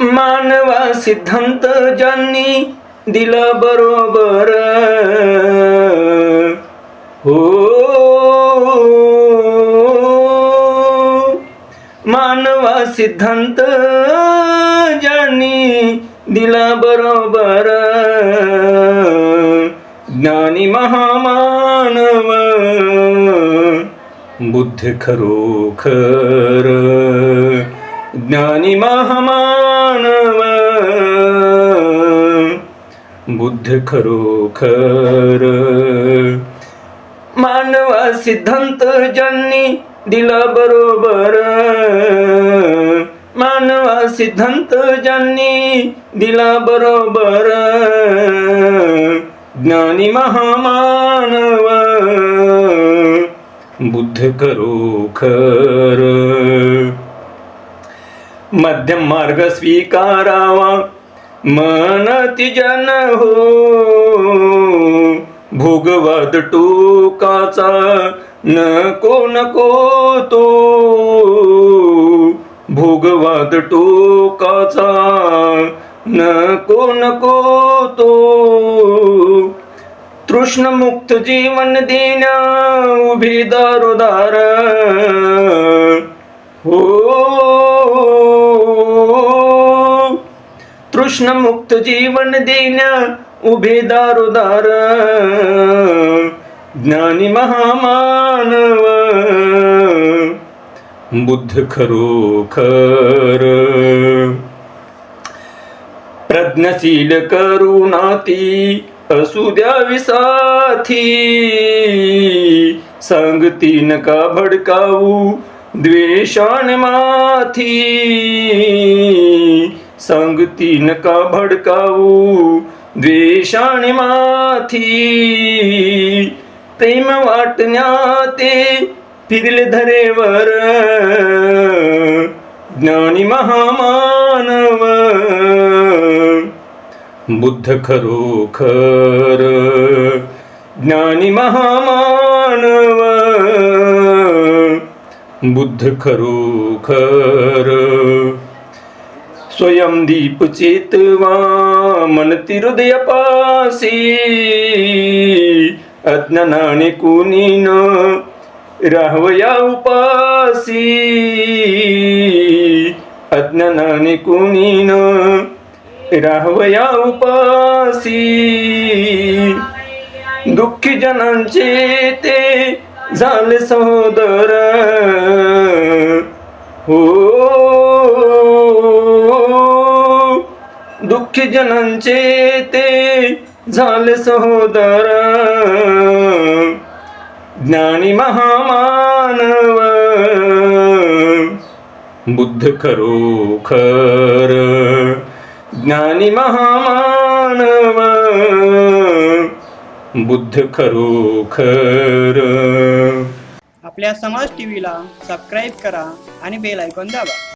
मानवा सिद्धांत ज्यांनी दिला बरोबर. हो. मानवा सिद्धांत ज्यांनी दिला बरोबर. ज्ञानी महामानव बुद्ध खरोखर ज्ञानी महामानव। बुद्ध खरोखर मानवा सिद्धांत ज्यांनी दिला बरोबर। मानवा सिद्धांत ज्यांनी दिला बरोबर। ज्ञानी महामानव। बुद्ध खरोखर मध्यम मार्ग स्वीकारावा मन तिजन हो. भोगवाद टोकाचा नको नको तो. भोगवाद टोकाचा नको नको तो. तृष्णमुक्त जीवन देण्या उभी दारोदार। हो। तृष्णमुक्त जीवन देण्या उभे दारोदार। ज्ञानी महामानव। बुद्ध खरोखर। प्रज्ञशील करुणाती। असू द्यावी साथी सांगती नका भडकावू द्वेषान माथी. सांगती नका भडकावू द्वेषान माथी. प्रेम वाटण्याते फिरले धरेवर. ज्ञानी महामानव. बुद्ध खरोखर ज्ञानी महामानव. बुद्ध खरोखर स्वयं दीप चेतवा मन हृदय पासी. अज्ञानाने कोणी न राहवया उपासी. अज्ञानाने कोणी न राहवया उपासी दुःखी जनांचे ते झाले सहोदर. हो. दुःखी जनांचे ते झाले सहोदर. ज्ञानी महामानव. बुद्ध खरोखर. ज्ञानी महामानव। बुद्ध खरोखर। आपल्या समाज टीव्हीला सबस्क्राईब करा आणि बेल ऐकून दाबा.